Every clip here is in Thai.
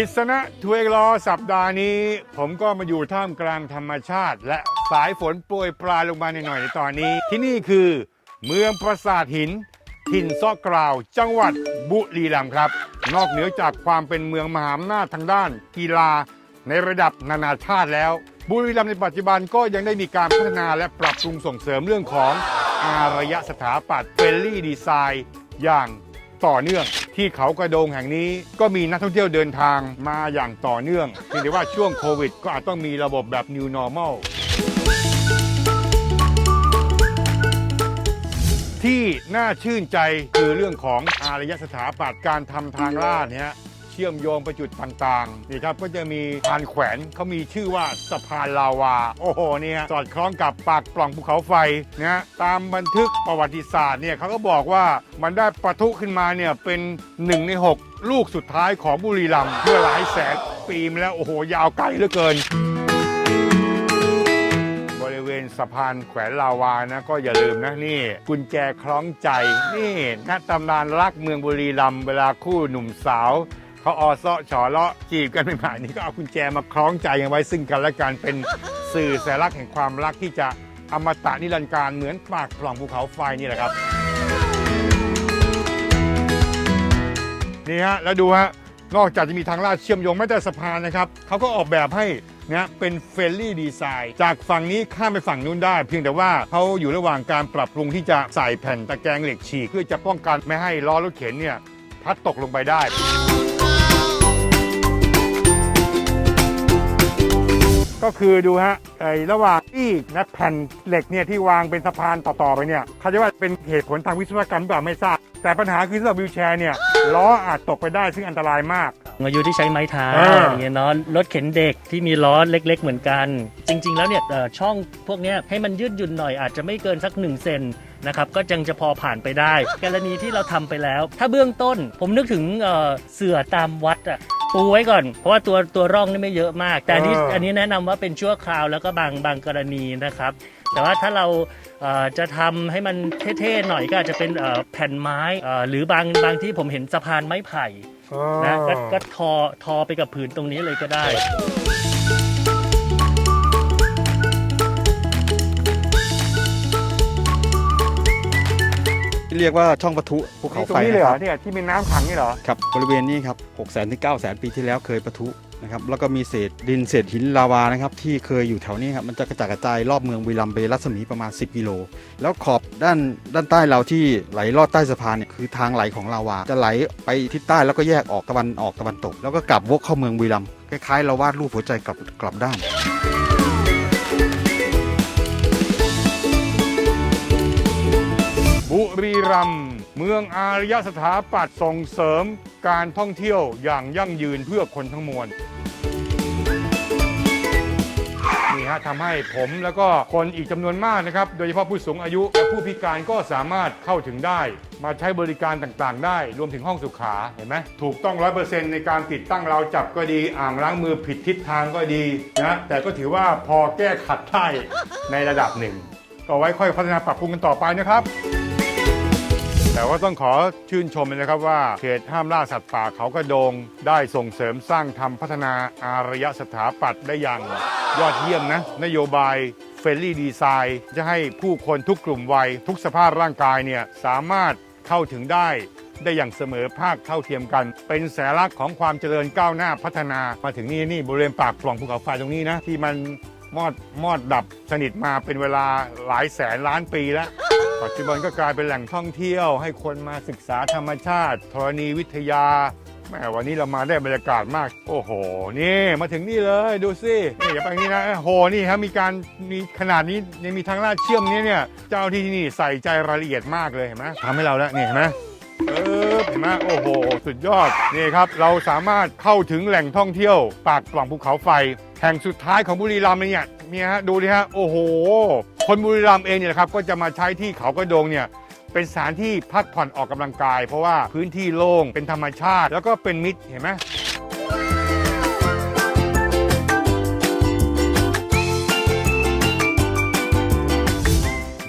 กิษณะทเวลอสัปดาห์นี้ ผมก็มาอยู่ท่ามกลางธรรมชาติ และสายฝนโปรยปลายลงมาหน่อยๆในตอนนี้ ที่นี่คือเมืองปราสาทหินถิ่นซอกกราว จังหวัดบุรีรัมย์ครับ นอกเหนือจากความเป็นเมืองมหาอำนาจทางด้านกีฬาในระดับนานาชาติแล้ว บุรีรัมย์ในปัจจุบันก็ยังได้มีการพัฒนาและปรับปรุงส่งเสริมเรื่องของอารยสถาปัตย์เฟลลี่ดีไซน์ อย่าง ต่อเนื่อง ที่เขากระโดงแห่งนี้ก็มีนักท่องเที่ยวเดินทางมาอย่างต่อเนื่องเพียงแต่ว่าช่วงโควิด ก็อาจต้องมีระบบแบบ New Normal ที่น่าชื่นใจคือเรื่องของอารยสถาปัตย์การทำทางลาดเนี่ย ชื่อมโยงไปจุดต่างๆนี่ครับก็จะมีพานแขวนเขามีชื่อว่าสะพานลาวา โอ้โหเนี่ยสอดคล้องกับปากปล่องภูเขาไฟนะตามบันทึกประวัติศาสตร์เนี่ยเขาก็บอกว่ามันได้ปะทุขึ้นมาเนี่ยเป็นหนึ่งในหกลูกสุดท้ายของบุรีรัมย์เมื่อหลายแสนปีมาแล้วโอ้โหยาวไกลเหลือเกินบริเวณสะพานแขวนลาวานะก็อย่าลืมนะนี่ กุญแจคล้องใจ นี่นักตำนานรักเมืองบุรีรัมย์เวลาคู่หนุ่มสาว เขาออเซาะฉอเลาะจีบกันใหม่ๆนี่ก็เอากุญแจมาคล้องใจกันไว้ซึ่งกันและกันเป็นสื่อสัญลักษณ์แห่งความรักที่จะอมตะนิรันดร์การเหมือนปากปล่องภูเขาไฟนี่แหละครับ นี่ฮะ แล้วดูฮะ นอกจากจะมีทางลาดเชื่อมโยงแม้แต่สะพานนะครับเขาก็ออกแบบให้นะเป็นเฟรนลี่ดีไซน์จากฝั่งนี้ข้ามไปฝั่งนู้นได้ เพียงแต่ว่าเขาอยู่ระหว่างการปรับปรุงที่จะใส่แผ่นตะแกรงเหล็กฉีกเพื่อจะป้องกันไม่ให้ล้อรถเข็นเนี่ยพลัดตกลงไปได้ ก็คือดูฮะไอ้ระหว่างที่นะแผ่นเหล็กเนี่ยที่วางเป็นสะพานต่อๆไปเนี่ยเขาจะว่าเป็นเหตุผลทางวิศวกรรมหรือเปล่าไม่ทราบ แต่ปัญหาคือสำหรับวิวแชร์เนี่ยล้ออาจตกไปได้ซึ่งอันตรายมาก อายุที่ใช้ไม้เท้าอ่าอย่างเงี้ยเนาะรถเข็นเด็กที่มีล้อเล็ก ๆ เหมือนกัน จริง ๆ แล้วเนี่ยเอ่อช่องพวกเนี้ยให้มันยืดหยุ่นหน่อยอาจจะไม่เกินสัก1เซนนะครับก็จังจะพอผ่านไปได้ กรณีที่เราทำไปแล้ว ถ้าเบื้องต้นผมนึกถึงเอ่อเสื่อตามวัดอะ ปูไว้ก่อน เพราะว่าตัวตัวร่องนี่ไม่เยอะมาก แต่อันนี้เอออัอันนี้แนะนำว่าเป็นชั่วคราวแล้วก็บางบางกรณีนะครับ แต่ว่าถ้าเราเอ่อจะทำให้มันเท่ๆหน่อยก็อาจจะเป็นเอ่อแผ่นไม้เอ่อหรือบางบางที่ผมเห็นสะพานไม้ไผ่ นะก็ก็ทอทอไปกับผืนตรงนี้เลยก็ได้ เรียกว่าช่องปะทุภูเขานี่ตรไฟงนี้เลยนะเหรคอรับเนี่ยที่มีน้ำขังนี่เหรอครับบริเวณนี้ครับ6แสนถึง9แสนปีที่แล้วเคยปะทุนะครับแล้วก็มีเศษดินเศษหินลาวานะครับที่เคยอยู่แถวนี้ครับมันจะกระจายกระจายรอบเมืองบุรีรัมย์ไปรัศมีประมาณ 10 กิโล แล้วขอบด้านด้านใต้เราที่ไหลลอดใต้สะพานเนี่ยคือทางไหลของลาวา จะไหลไปทิศใต้แล้วก็แยกออกตะวันออกตะวันตก แล้วก็กลับวกเข้าเมืองบุรีรัมย์คล้ายๆเราวาดรูปหัวใจกลับกลับด้าน รีรัมย์เมืองอารยสถาปัตย์ส่งเสริมการท่องเที่ยวอย่างยั่งยืนเพื่อคนทั้งมวลนี่ฮะทำให้ผมแล้วก็คนอีกจำนวนมากนะครับ โดยเฉพาะผู้สูงอายุและผู้พิการก็สามารถเข้าถึงได้ มาใช้บริการต่างๆ ได้ รวมถึงห้องสุขาเห็นไหมถูกต้อง 100%ในการติดตั้งราวจับก็ดี อ่างล้างมือผิดทิศทางก็ดีนะแต่ก็ถือว่าพอแก้ขัดได้ในระดับหนึ่ง ก็ไว้ค่อยพัฒนาปรับปรุงกันต่อไปนะครับ แต่ว่าต้องขอชื่นชมเลยนะครับว่าเขตห้ามล่าสัตว์ป่าเขากระโดง ได้ส่งเสริมสร้างทำพัฒนาอารยสถาปัตย์ได้อย่างยอดเยี่ยมนะ นโยบายเฟรนลี่ดีไซน์จะให้ผู้คนทุกกลุ่มวัย ทุกสภาพร่างกายเนี่ยสามารถเข้าถึงได้ ได้อย่างเสมอภาคเท่าเทียมกัน เป็นสัญลักษณ์ของความเจริญก้าวหน้าพัฒนามาถึงนี่นี่บริเวณปากปล่องภูเขาไฟตรงนี้นะที่มันมอดมอดดับสนิทมาเป็นเวลาหลายแสนล้านปีแล้ว ปัจจุบันก็กลายเป็นแหล่งท่องเที่ยว ให้คนมาศึกษาธรรมชาติธรณีวิทยาแหมวันนี้เรามาได้บรรยากาศมาก โอ้โห นี่มาถึงนี่เลยดูสินี่อย่าไปนี่นะโอ้โหนี่ครับมีการมีขนาดนี้ยังมีทางลาดเชื่อมนี้เนี่ยเจ้าที่ที่นี่ใส่ใจรายละเอียดมากเลยเห็นไหมทำให้เราแล้วนี่เห็นไหมเออเห็นไหมโอ้โห สุดยอดนี่ครับ เราสามารถเข้าถึงแหล่งท่องเที่ยว ปากปล่องภูเขาไฟ แห่งสุดท้ายของบุรีรัมย์เลยเนี่ยเนี่ยฮะดูดิฮะโอ้โห คนบุรีรัมย์เองเนี่ยครับก็จะมาใช้ที่เขากระโดงเนี่ยเป็นสถานที่พักผ่อนออกกำลังกาย เพราะว่าพื้นที่โล่งเป็นธรรมชาติ แล้วก็เป็นมิตรเห็นไหม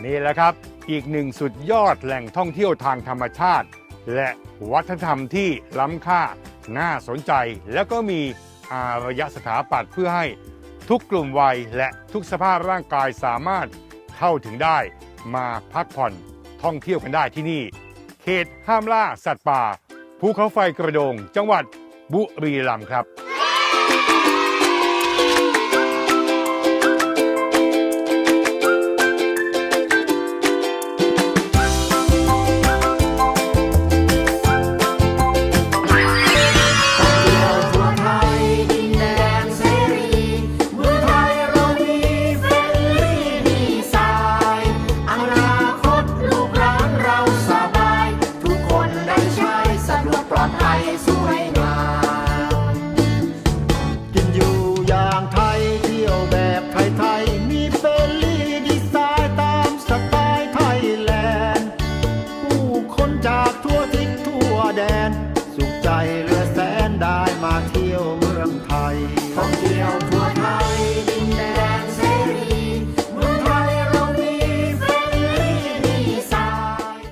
นี่แหละครับอีกหนึ่งสุดยอดแหล่งท่องเที่ยวทางธรรมชาติ และวัฒนธรรมที่ล้ำค่าน่าสนใจ แล้วก็มีอารยสถาปัตย์เพื่อให้ทุกกลุ่มวัยและทุกสภาพร่างกายสามารถ เข้าถึงได้ มาพักผ่อนท่องเที่ยวกันได้ที่นี่ เขตห้ามล่าสัตว์ป่าภูเขาไฟกระโดง จังหวัดบุรีรัมย์ครับ style.